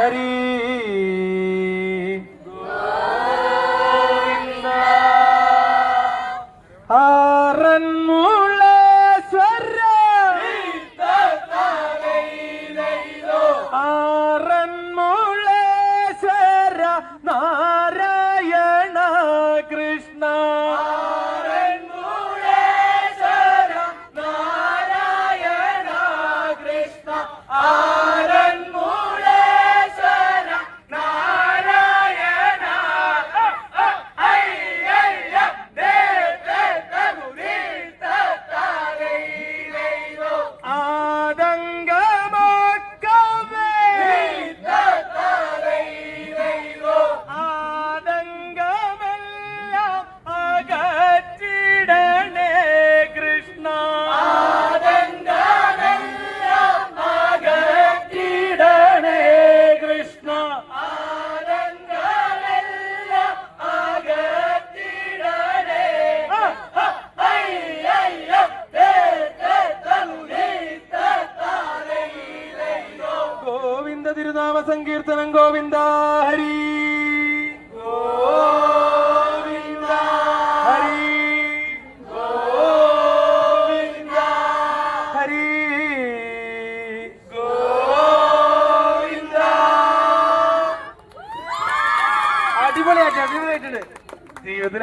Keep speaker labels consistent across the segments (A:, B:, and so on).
A: Hari Govinda. Ah. തിരുനാമ സങ്കീർത്തനം ഗോവിന്ദ ഹരി. ഗോവിന്ദ ഹരി. അടിപൊളിയായിട്ടുണ്ട് ജീവിതത്തിൽ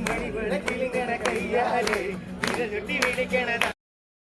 B: മണിവിളക്കിലിങ്ങനെ കയ്യാലെ വിരലുട്ടി വിളിക്കണ